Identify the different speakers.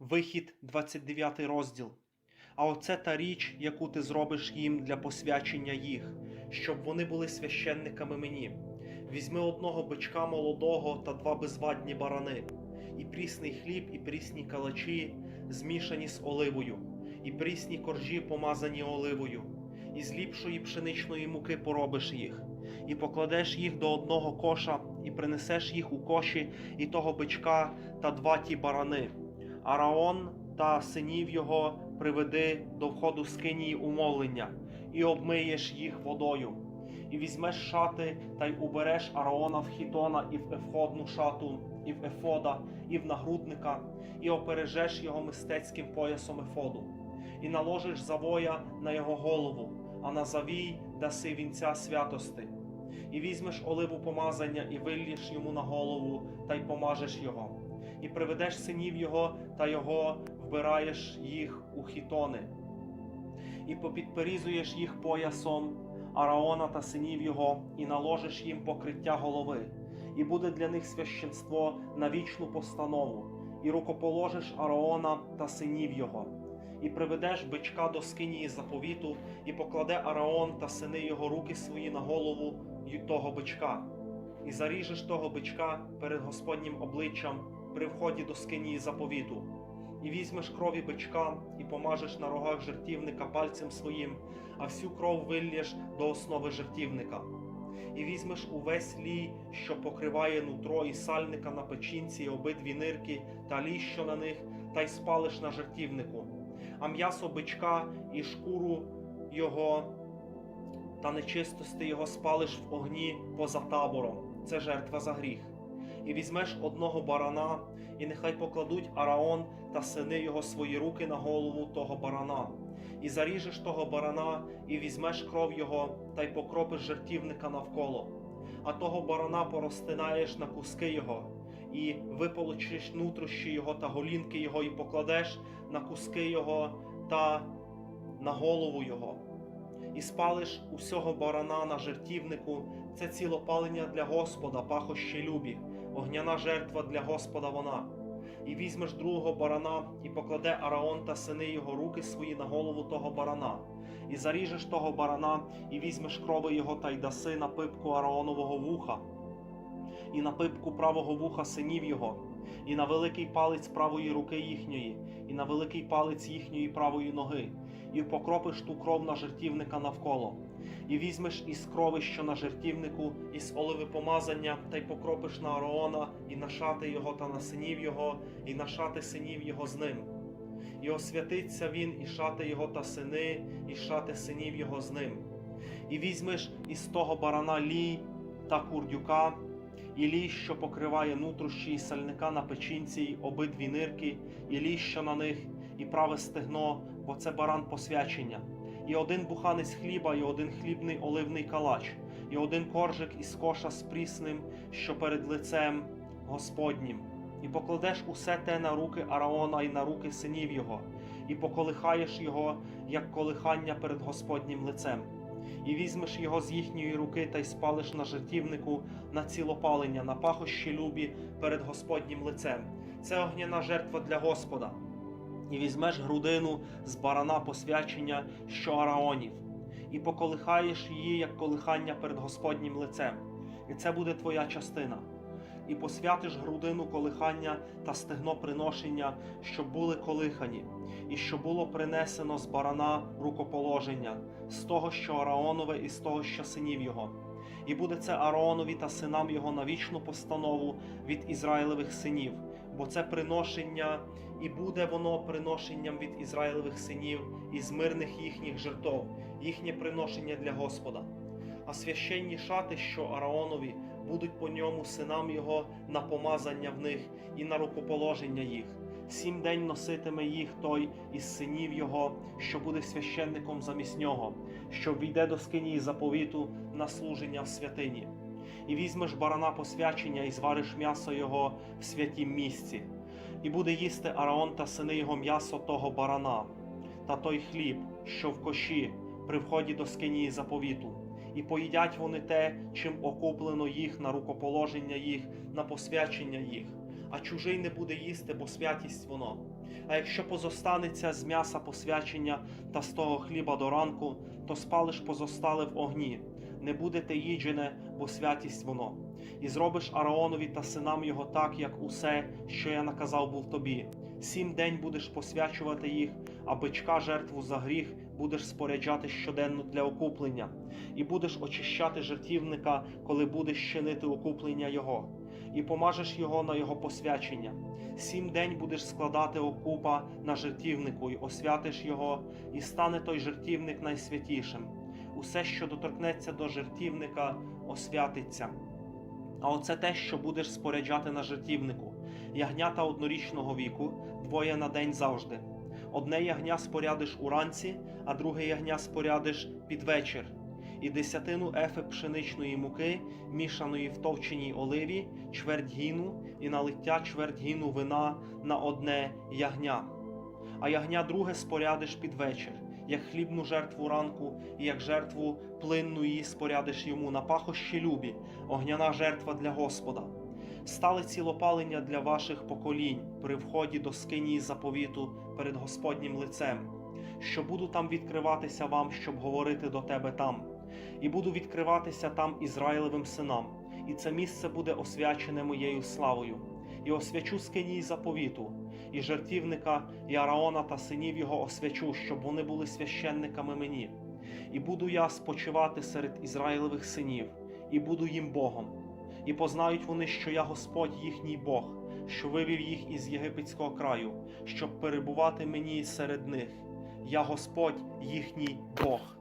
Speaker 1: Вихід, 29 розділ. А оце та річ, яку ти зробиш їм для посвячення їх, щоб вони були священниками мені. Візьми одного бичка молодого та два безвадні барани, і прісний хліб, і прісні калачі, змішані з оливою, і прісні коржі, помазані оливою, і з ліпшої пшеничної муки поробиш їх, і покладеш їх до одного коша, і принесеш їх у коші, і того бичка та два ті барани. Араон та синів його приведи до входу скинії умовлення, і обмиєш їх водою. І візьмеш шати та й убереш Араона в хітона і в ефодну шату, і в ефода, і в нагрудника, і опережеш його мистецьким поясом ефоду, і наложиш завоя на його голову, а на завій даси вінця святости. І візьмеш оливу помазання, і виллєш йому на голову, та й помажеш його і приведеш синів його та його вбираєш їх у хітони, і попідперізуєш їх поясом Араона та синів його, і наложиш їм покриття голови, і буде для них священство на вічну постанову, і рукоположиш Араона та синів його, і приведеш бичка до скинії заповіту, і покладе Араон та сини його руки свої на голову того бичка, і заріжеш того бичка перед Господнім обличчям при вході до скинії заповіту, і візьмеш крові бичка, і помажеш на рогах жертівника пальцем своїм, а всю кров вильєш до основи жертівника. І візьмеш увесь лій, що покриває нутро і сальника на печінці, і обидві нирки та лій, що на них, та й спалиш на жертівнику, а м'ясо бичка і шкуру його та нечистости його спалиш в огні поза табором. Це жертва за гріх і візьмеш одного барана, і нехай покладуть Араон та сини його свої руки на голову того барана, і заріжеш того барана, і візьмеш кров його, та й покропиш жертівника навколо. А того барана порозтинаєш на куски його, і виполочиш нутрощі його та голінки його, і покладеш на куски його та на голову його. І спалиш усього барана на жертівнику, це цілопалення для Господа, пахощі любі огняна жертва для Господа вона. І візьмеш другого барана, і покладе Араон та сини його руки свої на голову того барана, і заріжеш того барана, і візьмеш крови його та й даси на пипку Араонового вуха, і на пипку правого вуха синів його, і на великий палець правої руки їхньої, і на великий палець їхньої правої ноги, і покропиш ту кров на жертівника навколо і візьмеш із крови, що на жертівнику, із оливи помазання, та й покропиш на Араона, і на шати його та на синів його, і на шати синів його з ним. І освятиться він, і шати його та сини, і шати синів його з ним. І візьмеш із того барана лій та курдюка, і лій, що покриває нутрощі і сальника на печінці, й обидві нирки, і лій, що на них, і праве стегно, бо це баран посвячення і один буханець хліба, і один хлібний оливний калач, і один коржик із коша з прісним, що перед лицем Господнім, і покладеш усе те на руки Араона і на руки синів його, і поколихаєш його, як колихання перед Господнім лицем. І візьмеш його з їхньої руки та й спалиш на жертівнику на цілопалення, на пахощі любі перед Господнім лицем. Це огняна жертва для Господа і візьмеш грудину з барана посвячення, що араонів, і поколихаєш її, як колихання перед Господнім лицем, і це буде твоя частина. І посвятиш грудину колихання та стегно приношення, щоб були колихані, і що було принесено з барана рукоположення, з того, що Араонове, і з того, що синів його. І буде це Араонові та синам його на вічну постанову від Ізраїлевих синів, бо це приношення і буде воно приношенням від Ізраїлевих синів із мирних їхніх жертов, їхнє приношення для Господа. А священні шати, що Араонові, будуть по ньому синам його на помазання в них і на рукоположення їх. Сім день носитиме їх той із синів його, що буде священником замість нього, що війде до скинії заповіту на служення в святині. І візьмеш барана посвячення і звариш м'ясо його в святім місці і буде їсти Араон та сини його м'ясо того барана, та той хліб, що в коші, при вході до скинії заповіту, і поїдять вони те, чим окуплено їх на рукоположення їх, на посвячення їх, а чужий не буде їсти, бо святість воно. А якщо позостанеться з м'яса посвячення та з того хліба до ранку, то спалиш позостале в огні, не будете їджене, бо святість воно. І зробиш Араонові та синам його так, як усе, що я наказав був тобі. Сім день будеш посвячувати їх, а бичка жертву за гріх будеш споряджати щоденно для окуплення, і будеш очищати жертівника, коли будеш чинити окуплення його, і помажеш його на його посвячення. Сім день будеш складати окупа на жертівнику, і освятиш його, і стане той жертівник найсвятішим. Усе, що доторкнеться до жертівника, освятиться. А оце те, що будеш споряджати на жертівнику: ягнята однорічного віку, двоє на день завжди. Одне ягня спорядиш уранці, а друге ягня спорядиш під вечір. І десятину ефи пшеничної муки, мішаної в товченій оливі, чверть гіну, і налиття чверть гіну вина на одне ягня. А ягня друге спорядиш під вечір, як хлібну жертву ранку, і як жертву плинну її спорядиш йому на пахощі любі, огняна жертва для Господа. Стали цілопалення для ваших поколінь при вході до скинії заповіту перед Господнім лицем, що буду там відкриватися вам, щоб говорити до тебе там, і буду відкриватися там Ізраїлевим синам, і це місце буде освячене моєю славою, і освячу скинії заповіту, і жертівника, і Араона та синів його освячу, щоб вони були священниками мені. І буду я спочивати серед Ізраїлевих синів, і буду їм Богом. І познають вони, що я Господь їхній Бог, що вивів їх із єгипетського краю, щоб перебувати мені серед них. Я Господь їхній Бог.